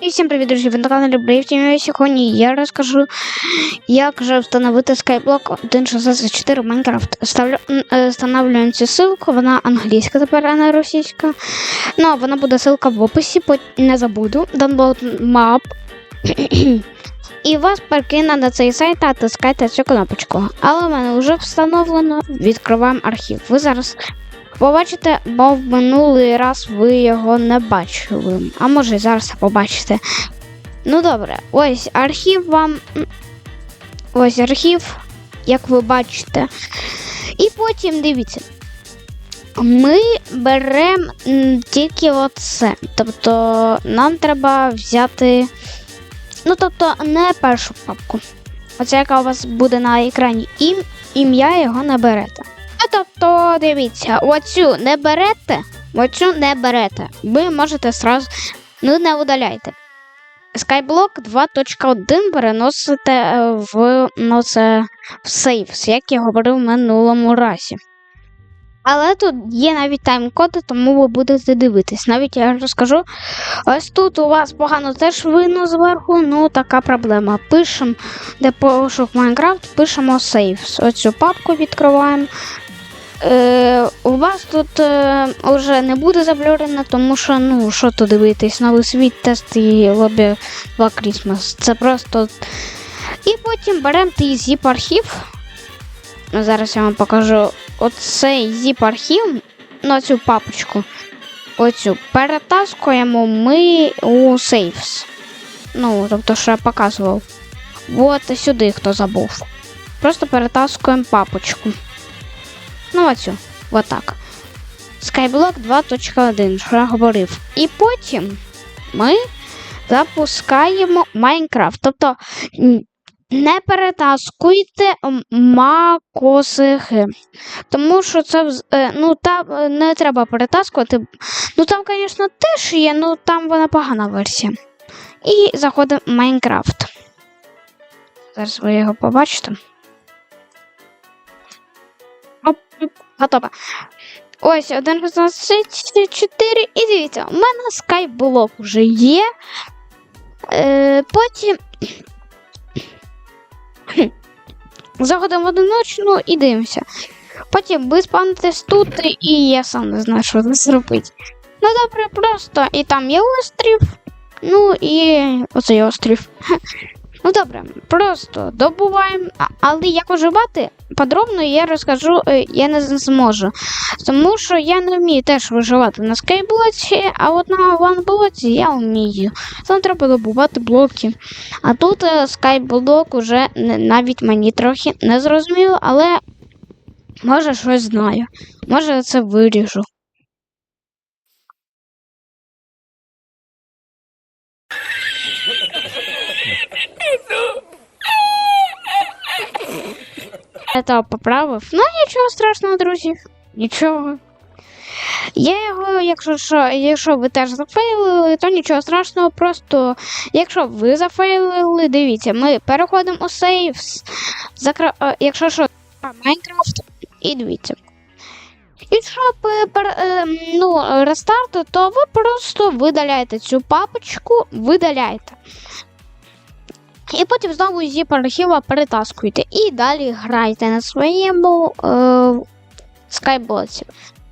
І всім привіт, друзі! Ви на каналі Брейвтім. Сьогодні я розкажу, як же встановити Skyblock 1.64 в Майнкрафт. Ставлю, е, Встановлюємо цю ссылку, вона англійська тепер, а не російська. Ну, вона буде ссылка в описі, не забуду. Download map. І вас перекине на цей сайт, натискайте цю кнопочку. Але в мене вже встановлено. Відкриваємо архів. Ви зараз побачите, бо в минулий раз ви його не бачили. А може і зараз побачите. Ну добре, ось архів вам. Ось архів, як ви бачите. І потім дивіться. Ми беремо тільки оце. Тобто нам треба взяти. Ну, тобто, не першу папку. Оця, яка у вас буде на екрані, ім, ім'я його не берете. Тобто, дивіться, оцю не берете, оцю не берете. Ви можете сразу, ну не удаляйте. Skyblock 2.1 переносите е, в, ну, це, в сейвс, як я говорив в минулому разі. Але тут є навіть тайм-коди, тому ви будете дивитись. Навіть я розкажу. Ось тут у вас погано теж видно зверху, ну така проблема. Пишемо, де пошук Майнкрафт, пишемо saves. Оцю папку відкриваємо. Е, у вас тут е, вже не буде заблюрено, тому що, ну, що тут дивитись, новий світ, тест і лобі 2 Christmas. Це просто. І потім беремо той zip архів. Ну, Зараз я вам покажу оцей zip архів на цю папочку. Оцю перетаскуємо ми у Saves. Ну, тобто, що я показував. От сюди хто забув. Просто перетаскуємо папочку. Ну, оцю. Отак. Skyblock 2.1, що я говорив. І потім ми запускаємо Майнкрафт. Тобто не перетаскуйте макосихи. Тому що це е, ну, там е, не треба перетаскувати. Ну там, звісно, теж є, ну там вона погана версія. І заходимо в Майнкрафт. Зараз ви його побачите. Оп, готово. Ось 1.4 і дивіться, у мене скайблок вже є. Е, потім заходимо в одиночну і дивимося. Потім ви спавнитесь тут, і я сам не знаю, що зробити. Ну добре, просто і там є острів. Ну і оцей острів. Ну добре, просто добуваємо, але як виживати подробно я розкажу, е, я не зможу. Тому що я не вмію теж виживати на скайблоці, а от на ванблоці я вмію. Там треба добувати блоки. А тут е, скайблок уже навіть мені трохи не зрозуміло, але може щось знаю. Може це виріжу. То поправив. Ну нічого страшного, друзі. Нічого. Я його, якщо що, якщо ви теж зафейлили, то нічого страшного. Просто якщо ви зафейлили, дивіться, ми переходимо у Saves, закра... е, якщо що, Майнкрафт, і дивіться. І щоб е, ну, рестарту, то ви просто видаляєте цю папочку, видаляєте. І потім знову зі архіва перетаскуєте. І далі грайте на своєму е, скайблоці.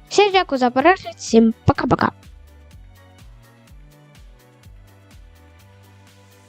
Всім дякую за перегляд, всім пока-пока.